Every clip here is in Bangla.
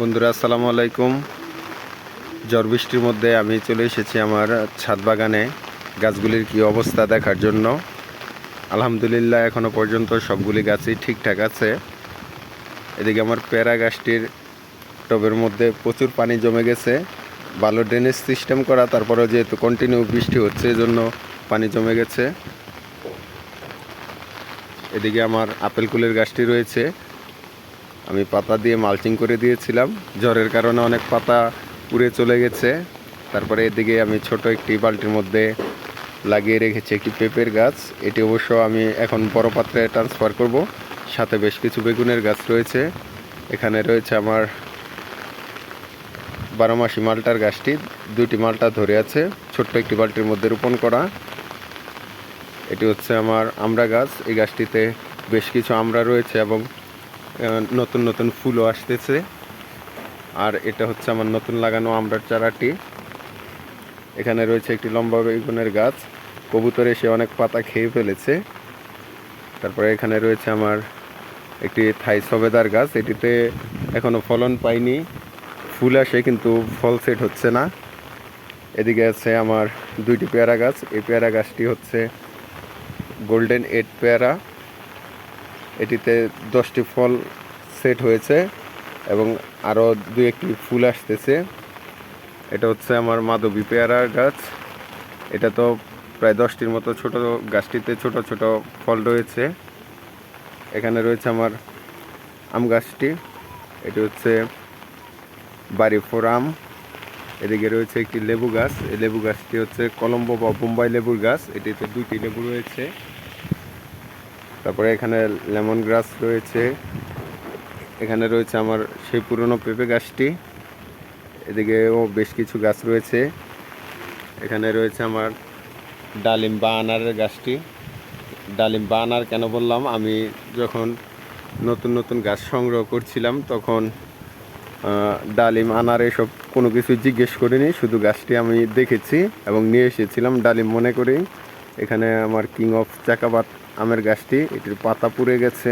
বন্ধুরা, আসসালামু আলাইকুম। ঝড় বৃষ্টির মধ্যে আমি চলে এসেছি আমার ছাদ বাগানে। গাছগুলির কি অবস্থা দেখার জন্য? আলহামদুলিল্লাহ এখনও পর্যন্ত সবগুলি গাছই ঠিকঠাক আছে। এদিকে আমার পেয়ারা গাছটির টবের মধ্যে প্রচুর পানি জমে গেছে। ভালো ড্রেনেজ সিস্টেম করা, তারপরেও যেহেতু কন্টিনিউ বৃষ্টি হচ্ছে, এজন্য পানি জমে গেছে। এদিকে আমার আপেল কুলের গাছটি রয়েছে। আমি পাতা দিয়ে মালচিং করে দিয়েছিলাম। ঝড়ের কারণে অনেক পাতা উড়ে চলে গেছে। তারপরে এদিকে আমি ছোট একটি বালতির মধ্যে লাগিয়ে রেখেছি একটি পেঁপের গাছ। এটি অবশ্য আমি এখন বড় পাত্রে ট্রান্সফার করব। সাথে বেশ কিছু বেগুনের গাছ রয়েছে। এখানে রয়েছে আমার বারো মাসি মালটার গাছটি। দুইটি মালটা ধরে আছে। ছোট্ট একটি বালতির মধ্যে রোপণ করা। এটি হচ্ছে আমার আমড়া গাছ। এই গাছটিতে বেশ কিছু আমড়া রয়েছে এবং নতুন নতুন ফুলও আসতেছে। আর এটা হচ্ছে আমার নতুন লাগানো আমড়ার চারাটি। এখানে রয়েছে একটি লম্বা বেগুনের গাছ। কবুতর এসে অনেক পাতা খেয়ে ফেলেছে। তারপরে এখানে রয়েছে আমার একটি থাই সবেদার গাছ। এটিতে এখনও ফলন পাইনি। ফুল আসে কিন্তু ফল সেট হচ্ছে না। এদিকে আছে আমার দুইটি পেয়ারা গাছ। এই পেয়ারা গাছটি হচ্ছে গোল্ডেন এড পেয়ারা। এটিতে দশটি ফল সেট হয়েছে এবং আরও দু একটি ফুল আসতেছে। এটা হচ্ছে আমার মাধবী পেয়ারার গাছ। এটা তো প্রায় দশটির মতো ছোট গাছটিতে ছোট ছোট ফল রয়েছে। এখানে রয়েছে আমার আম গাছটি। এটি হচ্ছে বাড়ি ফোর আম। এদিকে রয়েছে একটি লেবু গাছ। এই লেবু গাছটি হচ্ছে কলম্বো বা বোম্বাই লেবুর গাছ। এটিতে দুইটি লেবু রয়েছে। তারপরে এখানে লেমন গ্রাস রয়েছে। এখানে রয়েছে আমার সেই পুরনো পেঁপে গাছটি। এদিকেও বেশ কিছু গাছ রয়েছে। এখানে রয়েছে আমার ডালিম বা আনারের গাছটি। ডালিম বা আনার কেন বললাম? আমি যখন নতুন নতুন গাছ সংগ্রহ করছিলাম, তখন ডালিম আনার এসব কোনো কিছু জিজ্ঞেস করিনি। শুধু গাছটি আমি দেখেছি এবং নিয়ে এসেছিলাম, ডালিম মনে করেই। এখানে আমার কিং অফ চাকাবাত আমের গাছটি, এটির পাতা পুড়ে গেছে।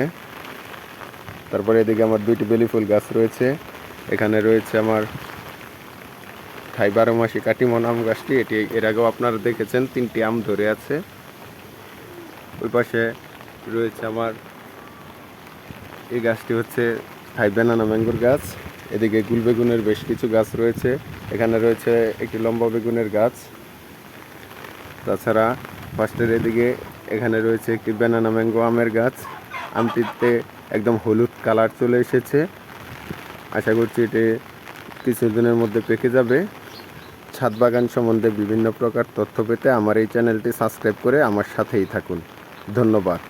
তারপরে এদিকে আমার দুইটি বেলি ফুল গাছ রয়েছে। এখানে রয়েছে আমার থাই বারো মাসি কাটিমন আম গাছটি, এটি এর আগেও আপনারা দেখেছেন, তিনটি আম ধরে আছে। ওই পাশে রয়েছে আমার, এই গাছটি হচ্ছে থাই বেনানা ম্যাঙ্গোর গাছ। এদিকে গুল বেগুনের বেশ কিছু গাছ রয়েছে। এখানে রয়েছে একটি লম্বা বেগুনের গাছ। তাছাড়া ফার্স্টের এদিকে এখানে রয়েছে একটি ব্যানানা ম্যাঙ্গো আমের গাছ। আমটিতে একদম হলুদ কালার চলে এসেছে। আশা করছি এটি কিছুদিনের মধ্যে পেকে যাবে। ছাদ বাগান সম্বন্ধে বিভিন্ন প্রকার তথ্য পেতে আমার এই চ্যানেলটি সাবস্ক্রাইব করে আমার সাথেই থাকুন। ধন্যবাদ।